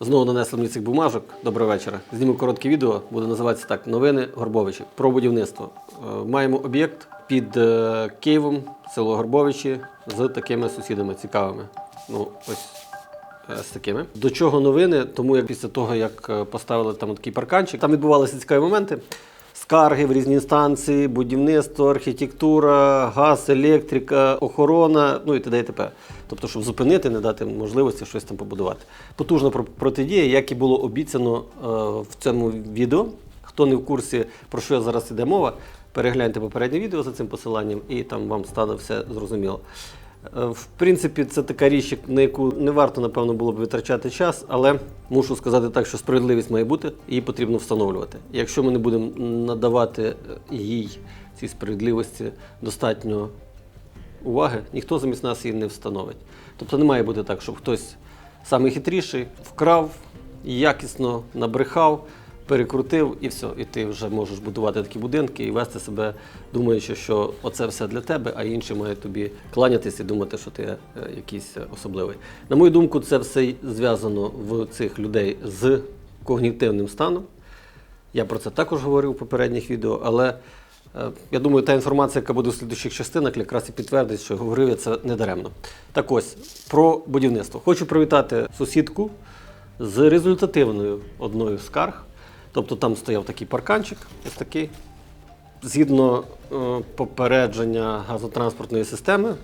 Знову нанесли мені цих бумажок. Доброго вечора. Зніму коротке відео, буде називатися так: Новини Горбовичі про будівництво. Е, Маємо об'єкт під е, Києвом, село Горбовичі, з такими сусідами цікавими. Ну, ось е, з такими. До чого новини? Тому як після того, як поставили там такий парканчик, там відбувалися цікаві моменти. Скарги в різні інстанції, будівництво, архітектура, газ, електрика, охорона, ну і т.д. і т.п. Тобто, щоб зупинити, не дати можливості щось там побудувати. Потужна протидія, як і було обіцяно е, в цьому відео. Хто не в курсі, про що зараз іде мова, перегляньте попереднє відео за цим посиланням, і там вам стане все зрозуміло. Е, В принципі, це така річ, на яку не варто, напевно, було б витрачати час, але мушу сказати так, що справедливість має бути, її потрібно встановлювати. Якщо ми не будемо надавати е, їй цій справедливості достатньо уваги, ніхто замість нас її не встановить. Тобто не має бути так, щоб хтось самий хитріший вкрав, якісно набрехав, перекрутив і все. І ти вже можеш будувати такі будинки і вести себе, думаючи, що оце все для тебе, а інші мають тобі кланятися і думати, що ти е, якийсь е, особливий. На мою думку, це все зв'язано в цих людей з когнітивним станом. Я про це також говорив у попередніх відео, але е, я думаю, та інформація, яка буде в слідуючих частинах, якраз і підтвердить, що говорив я це недаремно. Так ось, про будівництво. Хочу привітати сусідку з результативною одною скарг. Тобто там стояв такий парканчик, ось такий. Згідно е, попередження газотранспортної системи,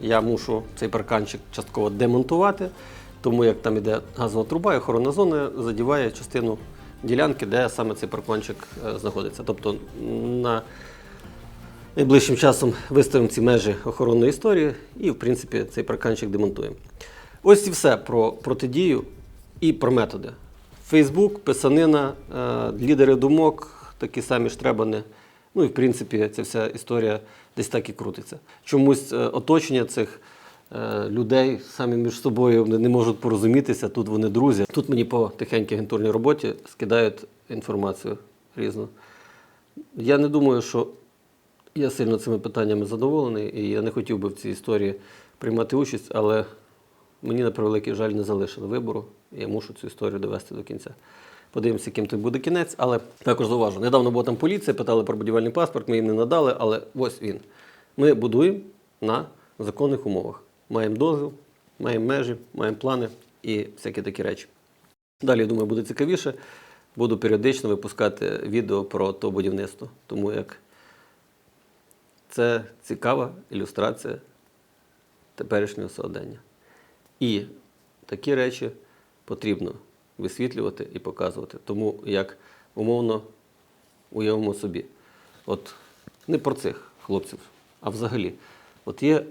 я мушу цей парканчик частково демонтувати, тому як там іде газова труба, і охоронна зона задіває частину ділянки, де саме цей парканчик е, знаходиться. Тобто на найближчим часом виставимо ці межі охоронної історії і, в принципі, цей парканчик демонтуємо. Ось і все про протидію і про методи. Фейсбук, писанина, е, лідери думок, такі самі штребани. Ну і в принципі ця вся історія десь так і крутиться. Чомусь е, оточення цих е, людей самі між собою вони не можуть порозумітися. Тут вони друзі. Тут мені по тихенькій агентурній роботі скидають інформацію різну. Я не думаю, що я сильно цими питаннями задоволений, і я не хотів би в цій історії приймати участь, але мені, на превеликий жаль, не залишили вибору. Я мушу цю історію довести до кінця. Подивимося, яким тут буде кінець, але також зауважу. Недавно була там поліція, питали про будівельний паспорт, ми їм не надали, але ось він. Ми будуємо на законних умовах. Маємо дозвіл, маємо межі, маємо плани і всякі такі речі. Далі, я думаю, буде цікавіше. Буду періодично випускати відео про то будівництво, тому як це цікава ілюстрація теперішнього сьогодення. І такі речі потрібно висвітлювати і показувати. Тому як умовно уявимо собі, от не про цих хлопців, а взагалі, от є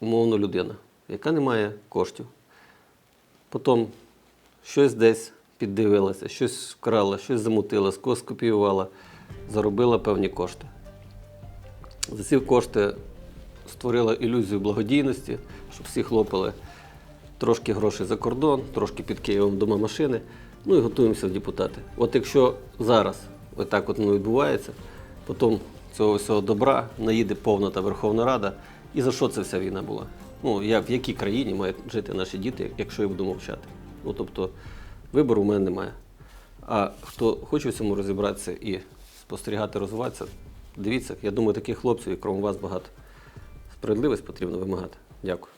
умовно людина, яка не має коштів. Потім щось десь піддивилася, щось вкрала, щось замутила, з когось скопіювала, заробила певні кошти. За ці кошти створила ілюзію благодійності, щоб всі хлопали трошки грошей за кордон, трошки під Києвом дома машини. Ну і готуємося в депутати. От якщо зараз отак от воно відбувається, потім цього всього добра наїде повна та Верховна Рада. І за що це вся війна була? Ну, як, в якій країні мають жити наші діти, якщо я буду мовчати? Ну, тобто, вибору в мене немає. А хто хоче в цьому розібратися і спостерігати, розвиватися, дивіться, я думаю, таких хлопців, і крім вас, багато. Справедливість потрібно вимагати. Дякую.